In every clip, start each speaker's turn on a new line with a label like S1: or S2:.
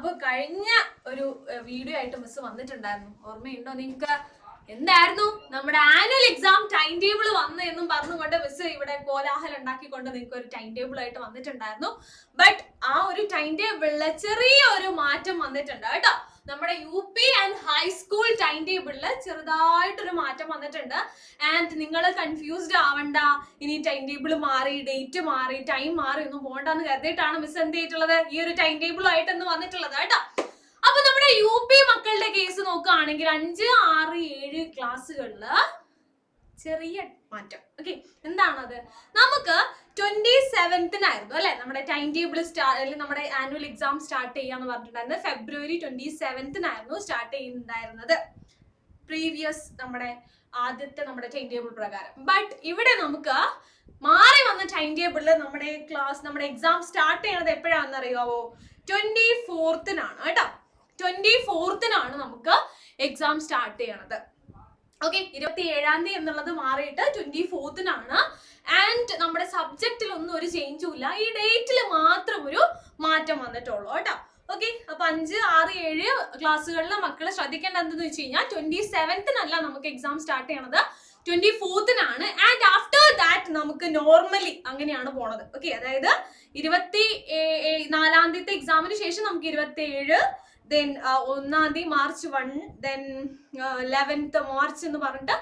S1: അപ്പൊ കഴിഞ്ഞ ഒരു വീഡിയോ ആയിട്ട് മിസ് വന്നിട്ടുണ്ടായിരുന്നു. ഓർമ്മയുണ്ടോ നിങ്ങക്ക് എന്തായിരുന്നു? നമ്മുടെ ആനുവൽ എക്സാം ടൈം ടേബിൾ വന്നു എന്നും പറഞ്ഞുകൊണ്ട് മിസ് ഇവിടെ കോലാഹലം ഉണ്ടാക്കിക്കൊണ്ട് നിങ്ങൾക്ക് ഒരു ടൈം ടേബിൾ ആയിട്ട് വന്നിട്ടുണ്ടായിരുന്നു. ബട്ട് ആ ഒരു ടൈം ടേബിളിൽ ചെറിയ ഒരു മാറ്റം വന്നിട്ടുണ്ട് കേട്ടോ. നമ്മുടെ U P and high school time ടേബിളിൽ ചെറുതായിട്ടൊരു മാറ്റം വന്നിട്ടുണ്ട്. ആൻഡ് നിങ്ങൾ കൺഫ്യൂസ്ഡ് ആവണ്ട. ഇനി ടൈം ടേബിൾ മാറി ഡേറ്റ് മാറി ടൈം മാറി ഒന്നും പോകണ്ടെന്ന് കരുതിയിട്ടാണ് മിസ് എന്ത് ചെയ്തിട്ടുള്ളത്? ഈ ഒരു ടൈം ടേബിളുമായിട്ട് ഇന്ന് വന്നിട്ടുള്ളത് കേട്ടോ. അപ്പൊ നമ്മുടെ യു പി മക്കളുടെ കേസ് നോക്കുകയാണെങ്കിൽ അഞ്ച് ആറ് ഏഴ് ക്ലാസ്സുകളിൽ ചെറിയ മാറ്റം. ഓക്കെ എന്താണത്? നമുക്ക് ട്വന്റി സെവൻത്തിനായിരുന്നു അല്ലെ? നമ്മുടെ ടൈം ടേബിൾ സ്റ്റാർട്ട് നമ്മുടെ ആനുവൽ എക്സാം സ്റ്റാർട്ട് ചെയ്യാന്ന് പറഞ്ഞിട്ടുണ്ടായിരുന്നത് ഫെബ്രുവരി ട്വന്റി സെവൻത്തിനായിരുന്നു സ്റ്റാർട്ട് ചെയ്യുന്നുണ്ടായിരുന്നത്. പ്രീവിയസ് നമ്മുടെ ആദ്യത്തെ നമ്മുടെ ടൈം ടേബിൾ പ്രകാരം. ബട്ട് ഇവിടെ നമുക്ക് മാറി വന്ന ടൈം ടേബിളിൽ നമ്മുടെ ക്ലാസ് നമ്മുടെ എക്സാം സ്റ്റാർട്ട് ചെയ്യണത് എപ്പോഴാണെന്ന് അറിയാവോ ട്വന്റി ഫോർത്തിനാണ് കേട്ടോ. ട്വന്റി ഫോർത്തിനാണ് നമുക്ക് എക്സാം സ്റ്റാർട്ട് ചെയ്യണത്. ഓക്കെ ഇരുപത്തി ഏഴാം തീയതി എന്നുള്ളത് മാറിയിട്ട് ട്വന്റി ഫോർത്തിനാണ് ആൻഡ് നമ്മുടെ സബ്ജക്റ്റിൽ ഒന്നും ഒരു ചേഞ്ചും ഇല്ല. ഈ ഡേറ്റിൽ മാത്രം ഒരു മാറ്റം വന്നിട്ടുള്ളൂ കേട്ടോ. ഓക്കെ അപ്പൊ അഞ്ച് ആറ് ഏഴ് ക്ലാസ്സുകളിലെ മക്കളെ ശ്രദ്ധിക്കേണ്ട എന്തെന്ന് വെച്ച് കഴിഞ്ഞാൽ ട്വന്റി സെവൻത്തിനല്ല നമുക്ക് എക്സാം സ്റ്റാർട്ട് ചെയ്യണത്. ട്വന്റി ഫോർത്തിനാണ് ആൻഡ് ആഫ്റ്റർ ദാറ്റ് നമുക്ക് നോർമലി അങ്ങനെയാണ് പോണത്. ഓക്കെ അതായത് ഇരുപത്തി നാലാം തീയതി എക്സാമിന് ശേഷം നമുക്ക് ഇരുപത്തി ഏഴ് ദെൻ ഒന്നാം തീയതി March one then eleventh March എന്ന് പറഞ്ഞിട്ട്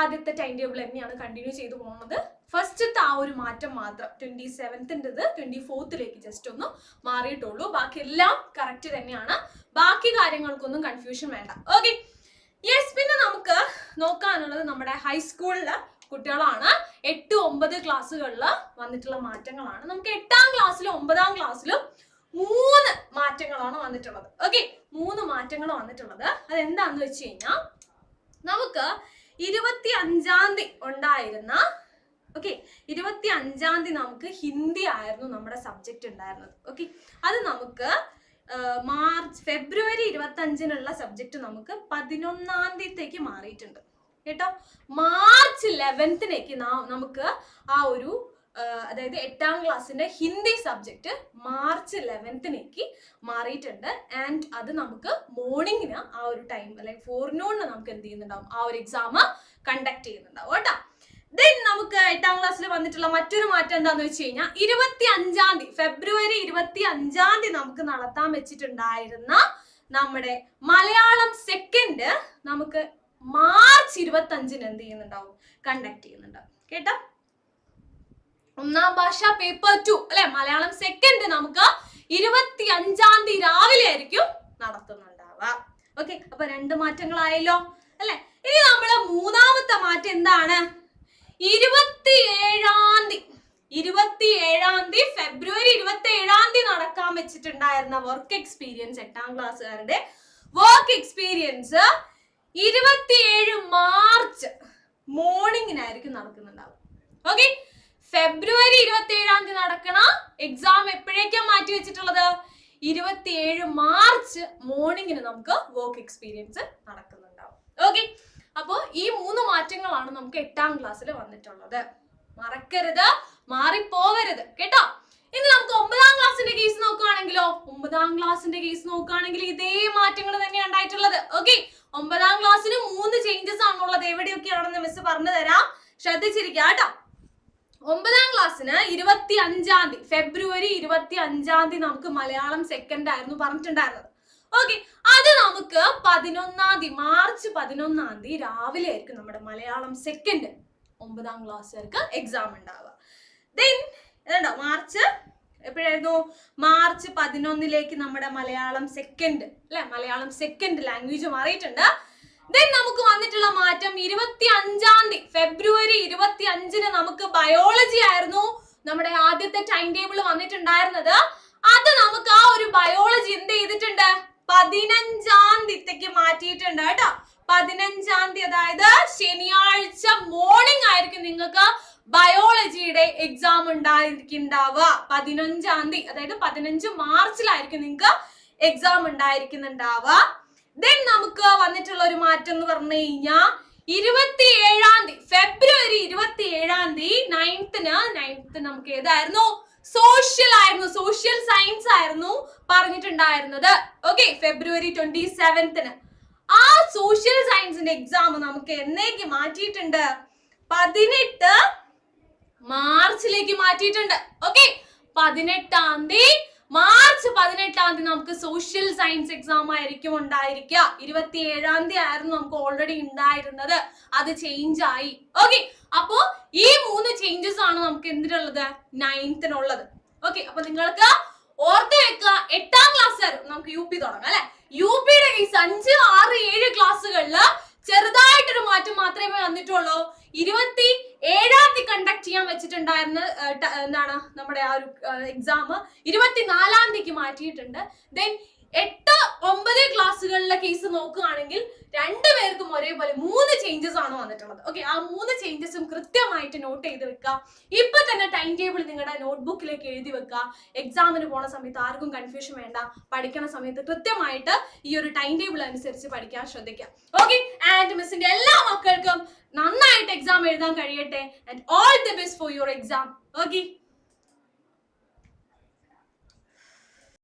S1: ആദ്യത്തെ ടൈം ടേബിൾ തന്നെയാണ് കണ്ടിന്യൂ ചെയ്തു പോകുന്നത്. ഫസ്റ്റത്തെ ആ ഒരു മാറ്റം മാത്രം ട്വന്റി സെവൻത്തിന്റെത് ട്വന്റി ഫോർത്തിലേക്ക് ജസ്റ്റ് ഒന്ന് മാറിയിട്ടുള്ളൂ. ബാക്കി എല്ലാം കറക്റ്റ് തന്നെയാണ്. ബാക്കി കാര്യങ്ങൾക്കൊന്നും കൺഫ്യൂഷൻ വേണ്ട. ഓക്കെ യെസ് പിന്നെ നമുക്ക് നോക്കാനുള്ളത് നമ്മുടെ ഹൈസ്കൂളിൽ കുട്ടികളാണ്. എട്ട് ഒമ്പത് ക്ലാസ്സുകളിൽ വന്നിട്ടുള്ള മാറ്റങ്ങളാണ്. നമുക്ക് എട്ടാം ക്ലാസ്സിലും ഒമ്പതാം ക്ലാസ്സിലും മൂന്ന് മാറ്റങ്ങളാണ് വന്നിട്ടുള്ളത്. ഓക്കെ മൂന്ന് മാറ്റങ്ങൾ വന്നിട്ടുള്ളത്. അതെന്താന്ന് വെച്ച് കഴിഞ്ഞാൽ നമുക്ക് ഇരുപത്തി അഞ്ചാം തീയതി ഉണ്ടായിരുന്ന ഓക്കെ ഇരുപത്തി അഞ്ചാം തീയതി നമുക്ക് ഹിന്ദി ആയിരുന്നു നമ്മുടെ സബ്ജക്റ്റ് ഉണ്ടായിരുന്നത്. ഓക്കെ അത് നമുക്ക് മാർച്ച് ഫെബ്രുവരി ഇരുപത്തി അഞ്ചിനുള്ള സബ്ജക്റ്റ് നമുക്ക് പതിനൊന്നാം തീയതിക്ക് മാറിയിട്ടുണ്ട്. കേട്ടോ? മാർച്ച് ലെവൻത്തിനേക്ക് നമുക്ക് ആ ഒരു അതായത് എട്ടാം ക്ലാസ്സിന്റെ ഹിന്ദി സബ്ജക്റ്റ് മാർച്ച് ലെവൻത്തിനേക്ക് മാറിയിട്ടുണ്ട്. ആൻഡ് അത് നമുക്ക് മോർണിംഗിന് ആ ഒരു ടൈം അല്ലെങ്കിൽ ഫോർനൂണിന് നമുക്ക് എന്ത് ചെയ്യുന്നുണ്ടാവും? ആ ഒരു എക്സാം കണ്ടക്ട് ചെയ്യുന്നുണ്ടാവും കേട്ടോ. ദെൻ നമുക്ക് എട്ടാം ക്ലാസ്സിൽ വന്നിട്ടുള്ള മറ്റൊരു മാറ്റം എന്താന്ന് വെച്ച് കഴിഞ്ഞാൽ ഇരുപത്തി അഞ്ചാം തീയതി ഫെബ്രുവരി ഇരുപത്തി അഞ്ചാം തീയതി നമുക്ക് നടത്താൻ വെച്ചിട്ടുണ്ടായിരുന്ന നമ്മുടെ മലയാളം സെക്കൻഡ് നമുക്ക് മാർച്ച് ഇരുപത്തി അഞ്ചിന് എന്ത് ചെയ്യുന്നുണ്ടാവും? കണ്ടക്ട് ചെയ്യുന്നുണ്ടാവും. കേട്ടോ? ഒന്നാം ഭാഷ പേപ്പർ ടു അല്ലെ? മലയാളം സെക്കൻഡ് നമുക്ക് ഇരുപത്തി അഞ്ചാം തീയതി രാവിലെ ആയിരിക്കും നടത്തുന്നുണ്ടാവുക. ഓക്കെ അപ്പൊ രണ്ട് മാറ്റങ്ങളായല്ലോ അല്ലെ? ഇനി നമ്മൾ മൂന്നാമത്തെ മാറ്റം എന്താണ്? ഇരുപത്തി ഏഴാം തീയതി ഇരുപത്തി ഏഴാം തീയതി ഫെബ്രുവരി ഇരുപത്തി ഏഴാം തീയതി നടക്കാൻ വെച്ചിട്ടുണ്ടായിരുന്ന വർക്ക് എക്സ്പീരിയൻസ് എട്ടാം ക്ലാസ്സുകാരുടെ വർക്ക് എക്സ്പീരിയൻസ് ഇരുപത്തിയേഴ് മാർച്ച് മോർണിംഗിനായിരിക്കും നടക്കുന്നുണ്ടാവും ഓക്കെ ഫെബ്രുവരി ഇരുപത്തി ഏഴാം തീയതി നടക്കണ എക്സാം എപ്പോഴേക്കാ മാറ്റി വെച്ചിട്ടുള്ളത്? ഇരുപത്തിയേഴ് മാർച്ച് മോർണിംഗിന് നമുക്ക് വർക്ക് എക്സ്പീരിയൻസ് നടക്കുന്നുണ്ടാവും. ഓക്കെ അപ്പോൾ ഈ മൂന്ന് മാറ്റങ്ങളാണ് നമുക്ക് എട്ടാം ക്ലാസ്സിൽ വന്നിട്ടുള്ളത്. മറക്കരുത് മാറിപ്പോകരുത്. കേട്ടോ? ഇനി നമുക്ക് ഒമ്പതാം ക്ലാസ്സിന്റെ കേസ് നോക്കുകയാണെങ്കിലോ ഒമ്പതാം ക്ലാസ്സിന്റെ കേസ് നോക്കുകയാണെങ്കിൽ ഇതേ മാറ്റങ്ങൾ തന്നെയാണ് ഉണ്ടായിട്ടുള്ളത്. ഓക്കെ ഒമ്പതാം ക്ലാസ്സിന് മൂന്ന് ചേഞ്ചസ് ആണുള്ളത്. എവിടെയൊക്കെയാണെന്ന് മിസ് പറഞ്ഞു തരാം ശ്രദ്ധിച്ചിരിക്കുക കേട്ടോ. ഒമ്പതാം ക്ലാസ്സിന് ഇരുപത്തി അഞ്ചാം തീയതി ഫെബ്രുവരി ഇരുപത്തി അഞ്ചാം തീയതി നമുക്ക് മലയാളം സെക്കൻഡ് ആയിരുന്നു പറഞ്ഞിട്ടുണ്ടായിരുന്നത്. ഓക്കെ അത് നമുക്ക് പതിനൊന്നാം തീയതി മാർച്ച് പതിനൊന്നാം തീയതി രാവിലെ ആയിരിക്കും നമ്മുടെ മലയാളം സെക്കൻഡ് ഒമ്പതാം ക്ലാസ്സുകാർക്ക് എക്സാം ഉണ്ടാവുക. ദെൻ ഇതുണ്ടോ? മാർച്ച് എപ്പോഴായിരുന്നു? മാർച്ച് പതിനൊന്നിലേക്ക് നമ്മുടെ മലയാളം സെക്കൻഡ് അല്ലെ? മലയാളം സെക്കൻഡ് ലാംഗ്വേജ് മാറിയിട്ടുണ്ട്. ദെൻ നമുക്ക് വന്നിട്ടുള്ള മാറ്റം ഇരുപത്തി അഞ്ചാം തീയതി ഫെബ്രുവരി ഇരുപത്തി അഞ്ചിന് നമുക്ക് ബയോളജി ആയിരുന്നു. നമ്മുടെ ആദ്യത്തെ ടൈം ടേബിൾ വന്നിട്ടുണ്ടായിരുന്നത്. അത് നമുക്ക് ആ ഒരു ബയോളജി എന്ത് ചെയ്തിട്ടുണ്ട്? പതിനഞ്ചാം തീയതിക്ക് മാറ്റിയിട്ടുണ്ട് കേട്ടോ. പതിനഞ്ചാം തീയതി അതായത് ശനിയാഴ്ച മോർണിംഗ് ആയിരിക്കും നിങ്ങൾക്ക് ബയോളജിയുടെ എക്സാം ഉണ്ടായിരിക്കുന്നുണ്ടാവുക. പതിനഞ്ചാം തീയതി അതായത് പതിനഞ്ച് മാർച്ചിലായിരിക്കും നിങ്ങൾക്ക് എക്സാം ഉണ്ടായിരിക്കുന്നുണ്ടാവുക. ദെൻ നമുക്ക് വന്നിട്ടുള്ള ഒരു മാറ്റം എന്ന് പറഞ്ഞു കഴിഞ്ഞാൽ ഇരുപത്തി ഏഴാം തീയതി ഫെബ്രുവരി ഇരുപത്തി ഏഴാം തീയതി നയൻത്തിന് നയൻത്ത് നമുക്ക് ഏതായിരുന്നു? സോഷ്യൽ ആയിരുന്നു സോഷ്യൽ സയൻസ് ആയിരുന്നു പറഞ്ഞിട്ടുണ്ടായിരുന്നത്. ഓക്കെ ഫെബ്രുവരി ട്വന്റി സെവൻത്തിന് ആ സോഷ്യൽ സയൻസിന്റെ എക്സാം നമുക്ക് എന്നേക്ക് മാറ്റിയിട്ടുണ്ട്? പതിനെട്ട് മാർച്ചിലേക്ക് മാറ്റിയിട്ടുണ്ട്. ഓക്കെ പതിനെട്ടാം തീയതി മാർച്ച് പതിനെട്ടാം തീയതി നമുക്ക് സോഷ്യൽ സയൻസ് എക്സാം ആയിരിക്കും ഉണ്ടായിരിക്കുക. ഇരുപത്തി ഏഴാം തീയതി ആയിരുന്നു നമുക്ക് ഓൾറെഡി ഉണ്ടായിരുന്നത്. അത് ചേഞ്ച് ആയി. ഓക്കെ അപ്പോ ഈ മൂന്ന് ചേഞ്ചസ് ആണ് നമുക്ക് എന്തിനുള്ളത്? നയൻത്തിനുള്ളത് ഓക്കെ അപ്പൊ നിങ്ങൾക്ക് ഓർത്ത് വെക്കുക എട്ടാം ക്ലാസ് ആയിരുന്നു. നമുക്ക് യു പി തുടങ്ങാം അല്ലെ? യു പിയുടെ കേസ് അഞ്ച് ആറ് ഏഴ് ക്ലാസ്സുകളിൽ ചെറുതായിട്ടൊരു മാറ്റം മാത്രമേ വന്നിട്ടുള്ളൂ. ഇരുപത്തി ഏഴാം തീയതി കണ്ടക്ട് വെച്ചിട്ടുണ്ടായിരുന്ന എന്താണ് നമ്മുടെ ആ ഒരു എക്സാം ഇരുപത്തിനാലാം തീയതിക്ക് മാറ്റിയിട്ടുണ്ട്. ദെൻ എട്ട് ഒമ്പത് ക്ലാസ്സുകളിലെ കേസ് നോക്കുകയാണെങ്കിൽ രണ്ടുപേർക്കും ഒരേപോലെ മൂന്ന് ചേഞ്ചസ് ആണ് വന്നിട്ടുള്ളത്. ഓക്കെ ആ മൂന്ന് ചേഞ്ചസും കൃത്യമായിട്ട് നോട്ട് ചെയ്ത് വെക്കുക. ഇപ്പൊ തന്നെ ടൈം ടേബിൾ നിങ്ങളുടെ നോട്ട്ബുക്കിലേക്ക് എഴുതി വെക്കുക. എക്സാമിന് പോണ സമയത്ത് ആർക്കും കൺഫ്യൂഷൻ വേണ്ട. പഠിക്കണ സമയത്ത് കൃത്യമായിട്ട് ഈ ഒരു ടൈം ടേബിൾ അനുസരിച്ച് പഠിക്കാൻ ശ്രദ്ധിക്കുക. ഓക്കെ ആൻഡ് മിസ്സിന്റെ എല്ലാ മക്കൾക്കും നന്നായിട്ട് എക്സാം എഴുതാൻ കഴിയട്ടെ and all the best for your exam okay?